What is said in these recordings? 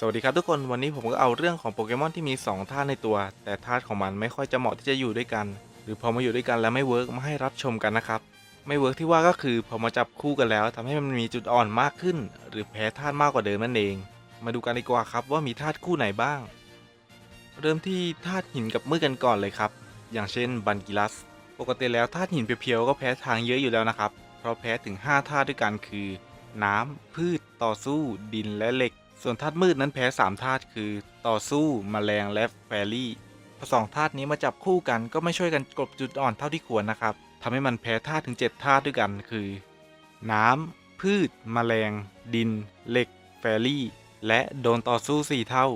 สวัสดีครับทุกคนวันนี้ผมก็เอาเรื่องของโปเกมอนที่มี 2 ธาตุในตัว แต่ธาตุของมันไม่ค่อยจะเหมาะที่จะอยู่ด้วยกัน หรือพอมาอยู่ด้วยกันแล้วไม่เวิร์กมาให้รับชมกันนะครับ ไม่เวิร์กที่ว่าก็คือพอมาจับคู่กันแล้วทำให้มันมีจุดอ่อนมากขึ้น หรือแพ้ธาตุมากกว่าเดิมนั่นเอง มาดูกันดีกว่าครับว่ามีธาตุคู่ไหนบ้าง เริ่มที่ธาตุหินกับมืดกันก่อนเลยครับ อย่างเช่นบันกิลัส ปกติแล้วธาตุหินเพียวๆก็แพ้ทางเยอะอยู่แล้วนะครับเพราะแพ้ถึง5ธาตุด้วยกันคือ น้ำพืช ต่อสู้ ดินและเหล็ก ส่วนธาตุมืดนั้นแพ้ 3 ธาตุคือต่อสู้แมลงและแฟรี่พอสองธาตุนี้มาจับคู่กันก็ไม่ช่วยกันกลบจุดอ่อนเท่าที่ควรนะครับทำให้มันแพ้ธาตุถึง 7 ธาตุด้วยกันคือ น้ำ พืชแมลง ดิน เหล็ก แฟรี่ และโดนต่อสู้ 4 เท่า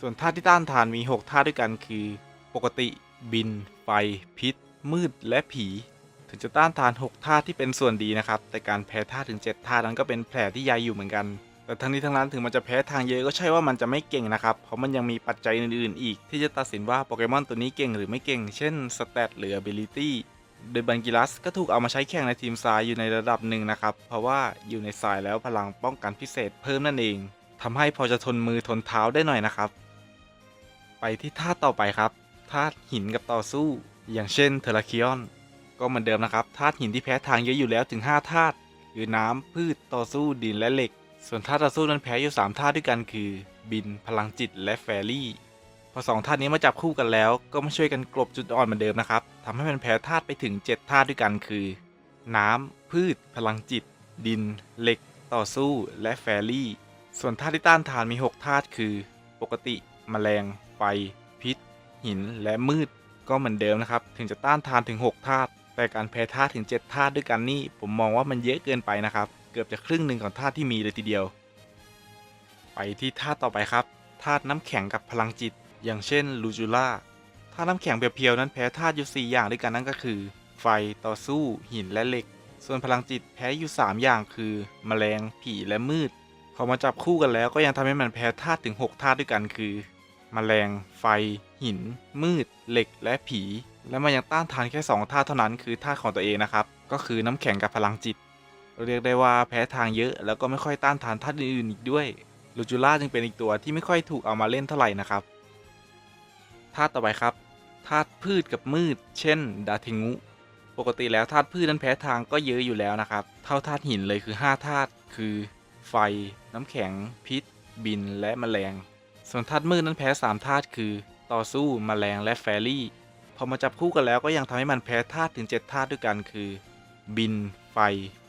ส่วนธาตุที่ต้านทานมี 6 ธาตุด้วยกันคือ ปกติ บิน ไฟ พิษ มืด และผี ถึงจะต้านทาน 6 ธาตุที่เป็นส่วนดีนะครับ แต่การแพ้ธาตุถึง 7 ธาตุนั้นก็เป็นแผลที่ใหญ่อยู่เหมือนกัน แต่ทั้งนี้ทั้งนั้นถึงมันจะแพ้ทางเยอะก็ใช่ว่ามันจะไม่เก่งนะครับ เพราะมันยังมีปัจจัยอื่นๆอีก ที่จะตัดสินว่าโปเกมอนตัวนี้เก่งหรือไม่เก่ง เช่นสเตตหรือ ability โดยบันกิลัสก็ถูกเอามาใช้แข่งในทีมทรายอยู่ในระดับหนึ่งนะครับ เพราะว่าอยู่ในทรายแล้วพลังป้องกันพิเศษเพิ่มนั่นเองทำให้พอจะทนมือทนเท้าได้หน่อยนะครับ ไปที่ธาตุต่อไปครับธาตุหินกับต่อสู้ อย่างเช่นเทอร์คิออนก็เหมือนเดิมนะครับธาตุหินที่แพ้ทางเยอะอยู่แล้วถึง 5 ธาตุคือน้ำพืชต่อสู้ดินและเหล็ก ส่วนธาต่อสู้นั้นแพ้อยู่3ธาด้วยกันคือ บิน พลังจิตและแฟรี่ พอสองธานี้มาจับคู่กันแล้ว ก็มาช่วยกันกลบจุดอ่อนเหมือนเดิมนะครับทำให้มันแพ้ธาตุไปถึง7ธาด้วยกันคือ น้ำ พืช พลังจิต ดิน เหล็ก ต่อสู้ และแฟรี่ ส่วนธาตุที่ต้านทานมี 6 ธาตุคือ ปกติแมลง ไฟ พิษ หิน และมืด ก็เหมือนเดิมนะครับ ถึงจะต้านทานถึง 6 ธาตุ แต่การแพ้ธาตุถึง 7 ธาตุด้วยกันนี่ ผมมองว่ามันเยอะเกินไปนะครับ เกือบจะครึ่งหนึ่งของธาตุที่มีเลยทีเดียว ไปที่ธาตุต่อไปครับธาตุน้ำแข็งกับพลังจิต อย่างเช่นลูจูล่าธาตุน้ำแข็งเพียวๆนั้นแพ้ธาตุอยู่4อย่างด้วยกันนั่นก็คือ ไฟต่อสู้หินและเหล็ก ส่วนพลังจิตแพ้อยู่ 3 อย่างคือแมลงผีและมืดพอมาจับคู่กันแล้วก็ยังทำให้มันแพ้ธาตุถึง6ธาตุด้วยกันคือแมลง ไฟ หิน มืด เหล็กและผี และมันยังต้านทานแค่2ธาตุเท่านั้นคือธาตุของตัวเองนะครับก็คือน้ำแข็งกับพลังจิต เรียกได้ว่าแพ้ทางเยอะแล้วก็ไม่ค่อยต้านทานธาตุอื่นอีกด้วยลูจูล่าจึงเป็นอีกตัวที่ไม่ค่อยถูกเอามาเล่นเท่าไหร่นะครับธาตุต่อไปครับธาตุพืชกับมืด เช่น ดาเทงุ ปกติแล้วธาตุพืชนั้นแพ้ทางก็เยอะอยู่แล้วนะครับ เท่าธาตุหินเลยคือ5ธาตุคือ ไฟ น้ำแข็ง พิษ บินและแมลง ส่วนธาตุมืดนั้นแพ้3ธาตุคือ ต่อสู้แมลงและแฟรี่ พอมาจับคู่กันแล้วก็ยังทำให้มันแพ้ธาตุถึง 7 ธาตุด้วยกันคือ บิน ไฟ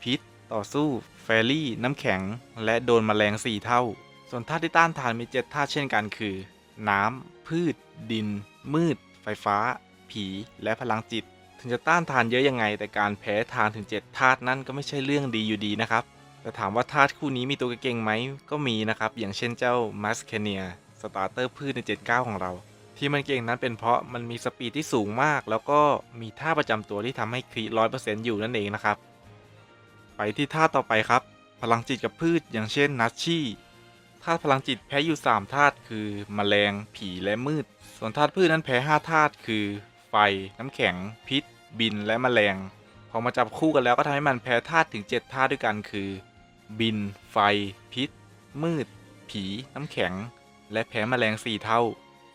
พิษ ต่อสู้ แฟรี่ น้ำแข็ง และโดนแมลง 4 เท่า ส่วนธาตุที่ต้านทานมี 7 ธาตุเช่นกันคือ น้ำ พืช ดิน มืด ไฟฟ้า ผี และพลังจิต ถึงจะต้านทานเยอะยังไง แต่การแพ้ทานถึง 7 ธาตุนั่นก็ไม่ใช่เรื่องดีอยู่ดีนะครับ แต่ถามว่าธาตุคู่นี้มีตัวเก่งไหม ก็มีนะครับ อย่างเช่นเจ้ามัสเคเนีย สตาร์เตอร์พืชใน 79 ของเรา ที่มันเก่งนั้นเป็นเพราะมันมีสปีดที่สูงมาก แล้วก็มีท่าประจำตัวที่ทำให้ครีร้อยเปอร์เซ็นต์อยู่นั่นเองนะครับ ไปที่ท่าตุต่อไปครับ พลังจิตกับพืชอย่างเช่นนัชชี่ธาตุพลังจิตแพ้อยู่ 3 ธาตุคือแมลง ผีและมืด ส่วนธาตุพืชนั้นแพ้ 5 ธาตุคือ ไฟ น้ำแข็ง พิษ บินและแมลง พอมาจับคู่กันแล้วก็ทำให้มันแพ้ธาตุถึง 7 ธาตุด้วยกันคือ บิน ไฟ พิษ มืด ผี น้ำแข็ง และแพ้แมลง 4 เท่า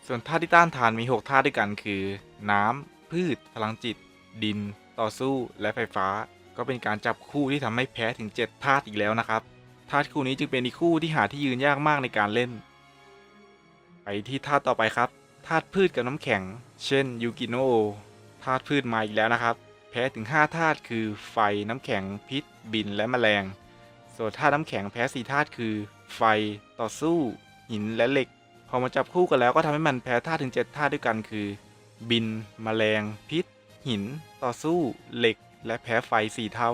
ส่วนธาตุที่ต้านทานมี 6 ธาตุด้วยกันคือ น้ำพืช พลังจิต ดิน ต่อสู้และไฟฟ้า ก็เป็นการจับคู่ที่ทำให้แพ้ถึง 7 ธาตุอีกแล้วนะครับ ธาตุคู่นี้จึงเป็นอีกคู่ที่หาที่ยืนยากมากในการเล่น ไปที่ธาตุต่อไปครับ ธาตุพืชกับน้ำแข็ง เช่นยูกิโนธาตุพืชมาอีกแล้วนะครับ แพ้ถึง 5 ธาตุคือไฟน้ำแข็งพิษ บินและแมลง ส่วนธาตุน้ำแข็งแพ้4ธาตุคือ ไฟ ต่อสู้ หินและเหล็ก พอมาจับคู่กันแล้วก็ทำให้มันแพ้ธาตุถึง 7 ธาตุด้วยกันคือ บิน แมลง พิษ หิน ต่อสู้ เหล็ก และแพ้ไฟ 4 เท่า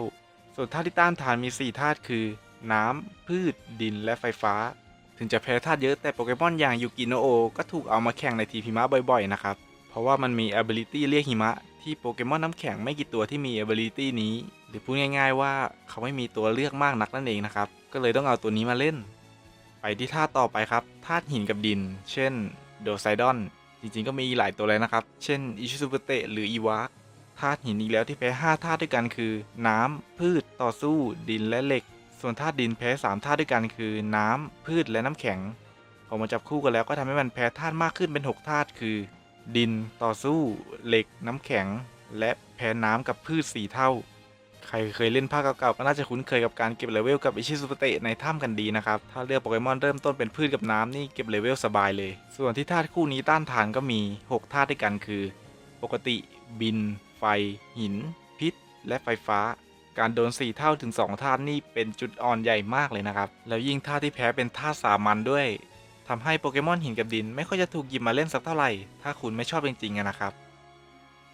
ส่วนธาตุที่ต้านทานมี 4 ธาตุคือ น้ำ พืช ดิน และไฟฟ้า ถึงจะแพ้ธาตุเยอะแต่โปเกมอนอย่างยูกิโนโอ ก็ถูกเอามาแข่งในทีพิมะบ่อยๆ นะครับ เพราะว่ามันมี ability เรียกหิมะ ที่โปเกมอนน้ำแข็งไม่กี่ตัวที่มี ability นี้ หรือพูดง่าย ๆ ว่าเขาไม่มีตัวเลือกมากนักนั่นเองนะครับ ก็เลยต้องเอาตัวนี้มาเล่น ไปที่ธาตุต่อไปครับ ธาตุหินกับดิน เช่น โดไซดอน จริงๆ ก็มีหลายตัวเลยนะครับ เช่น อิชิซุเปเตะหรืออีวา ธาตุหินอีกแล้วที่แพ้5ธาตุด้วยกันคือ น้ำพืชต่อสู้ดินและเหล็ก ส่วนธาตุดินแพ้3ธาตุด้วยกันคือ น้ำพืชและน้ำแข็งพอมาจับคู่กันแล้วก็ทำให้มันแพ้ธาตุมากขึ้นเป็น 6 ธาตุคือ ดินต่อสู้ เหล็ก น้ำแข็ง และแพ้น้ำกับพืช 4 เท่า ใครเคยเล่นภาคเก่าๆก็น่าจะคุ้นเคยกับการเก็บเลเวลกับอิชิซุปเตะในถ้ำกันดีนะครับ ถ้าเลือกโปเกมอนเริ่มต้นเป็นพืชกับน้ำนี่เก็บเลเวลสบายเลย ส่วนที่ธาตุคู่นี้ต้านทานก็มี 6 ธาตุด้วยกันคือ ปกติ บิน ไฟ หิน พิษ และไฟฟ้า การโดน 4 เท่าถึง2ธาตุนี่เป็นจุดอ่อนใหญ่มากเลยนะครับ แล้วยิ่งธาที่แพ้เป็นธาสามัญด้วยทำให้โปเกมอนหินกับดิน ไม่ค่อยจะถูกหยิบมาเล่นสักเท่าไหร่ ถ้าคุณไม่ชอบจริงๆนะครับ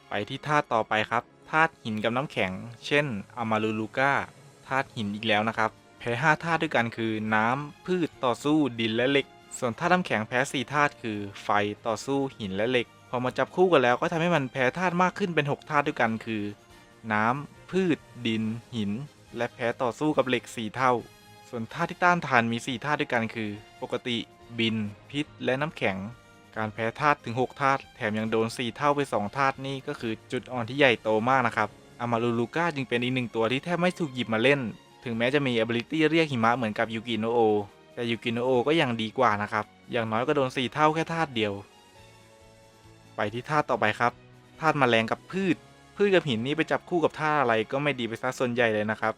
ไปที่ธาต่อไปครับธาตุหินกับน้ำแข็ง เช่นอามารูลูก้าธาตุหินอีกแล้วนะครับ แพ้5ธาตุด้วยกันคือ น้ำพืชต่อสู้ดินและเหล็ก ส่วนธาตุน้ำแข็งแพ้4ธาตุคือ ไฟต่อสู้หินและเหล็ก พอมาจับคู่กันแล้วก็ทำให้มันแพ้ธาตุมากขึ้นเป็น 6 ธาตุด้วยกันคือ น้ำพืช ดิน หิน และแพ้ต่อสู้กับเหล็ก 4 เท่า ส่วนธาตุที่ต้านทานมี 4 ธาตุด้วยกันคือ ปกติ บิน พิษ และน้ำแข็ง การแพ้ธาตุถึง 6 ธาตุแถมยังโดน 4 เท่าไป2ธาตุนี่ก็คือจุดอ่อนที่ใหญ่โตมากนะครับอามารูลูก้าจึงเป็นอีกหนึ่งตัวที่แทบไม่ถูกหยิบมาเล่น ถึงแม้จะมี ability เรียกหิมะเหมือนกับยูกิโนโอแต่ยูกิโนโอก็ยังดีกว่านะครับอย่างน้อยก็โดน 4 เท่าแค่ธาตุเดียว ไปที่ธาตุต่อไปครับธาตุแมลงกับพืช พืชกับหินนี่ไปจับคู่กับธาตุอะไรก็ไม่ดีไปซะส่วนใหญ่เลยนะครับ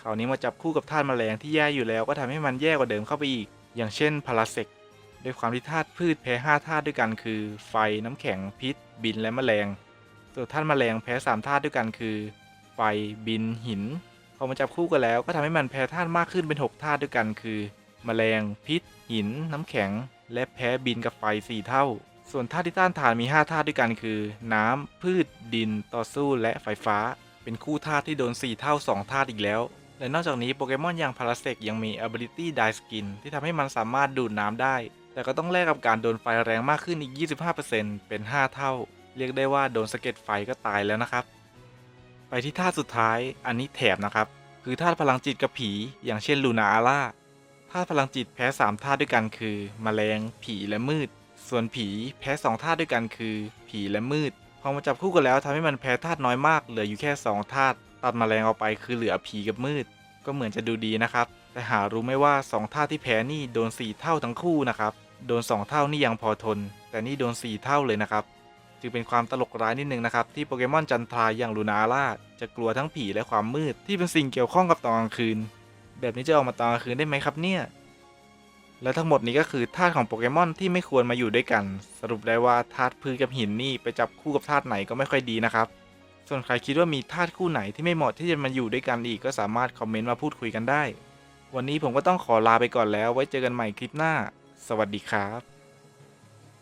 คราวนี้มาจับคู่กับธาตุแมลงที่แย่อยู่แล้วก็ทำให้มันแย่กว่าเดิมเข้าไปอีก อย่างเช่นพาราเซกด้วยความที่ธาตุพืชแพ้5ธาตุด้วยกันคือ ไฟน้ำแข็งพิษ บินและแมลง ส่วนธาตุแมลงแพ้3ธาตุด้วยกันคือ ไฟบินหินพอมาจับคู่กันแล้วก็ทำให้มันแพ้ธาตุมากขึ้นเป็น 6ธาตุด้วยกันคือ แมลงพิษ หิน น้ำแข็ง และแพ้บินกับไฟ 4 เท่า ส่วนธาตุที่ต้านทานมี 5 ธาตุด้วยกันคือ น้ำ พืช ดิน ต่อสู้และไฟฟ้า เป็นคู่ธาตุที่โดน 4 เท่า 2 ธาตุอีกแล้ว และนอกจากนี้โปเกมอนอย่างพาราเซกยังมี ability Dye Skin ที่ทำให้มันสามารถดูดน้ำได้ แต่ก็ต้องแลกกับการโดนไฟแรงมากขึ้นอีก 25%เป็น 5 เท่า เรียกได้ว่าโดนสะเก็ดไฟก็ตายแล้วนะครับ ไปที่ธาตุสุดท้าย อันนี้แถบนะครับ คือธาตุพลังจิตกับผี อย่างเช่นลูนาอาร่าธาตุพลังจิตแพ้3ธาตุด้วยกันคือ แมลง ผีและมืด ส่วนผีแพ้2ธาตุด้วยกันคือ ผีและมืด พอมาจับคู่กันแล้วทำให้มันแพ้ธาตุน้อยมาก เหลืออยู่แค่2ธาตุตัดแมลงออกไปคือเหลือผีกับมืด ก็เหมือนจะดูดีนะครับ แต่หารู้ไหมว่า2ธาตุที่แพ้นี่โดน 4 เท่าทั้งคู่นะครับ โดน 2 เท่านี่ยังพอทน แต่นี่โดน 4 เท่าเลยนะครับ จึงเป็นความตลกร้ายนิดนึงนะครับที่โปเกมอนจันทราอย่างลูนาร่าจะกลัวทั้งผีและความมืดที่เป็นสิ่งเกี่ยวข้องกับตอนกลางคืน แบบนี้จะออกมาตอนกลางคืนได้ไหมครับเนี่ย และทั้งหมดนี้ก็คือธาตุของโปเกมอนที่ไม่ควรมาอยู่ด้วยกัน สรุปได้ว่าธาตุพืชกับหินนี่ไปจับคู่กับธาตุไหนก็ไม่ค่อยดีนะครับ ส่วนใครคิดว่ามีธาตุคู่ไหนที่ไม่เหมาะที่จะมาอยู่ด้วยกันอีกก็สามารถคอมเมนต์มาพูดคุยกันได้ วันนี้ผมก็ต้องขอลาไปก่อนแล้วไว้เจอกันใหม่คลิปหน้า สวัสดีครับ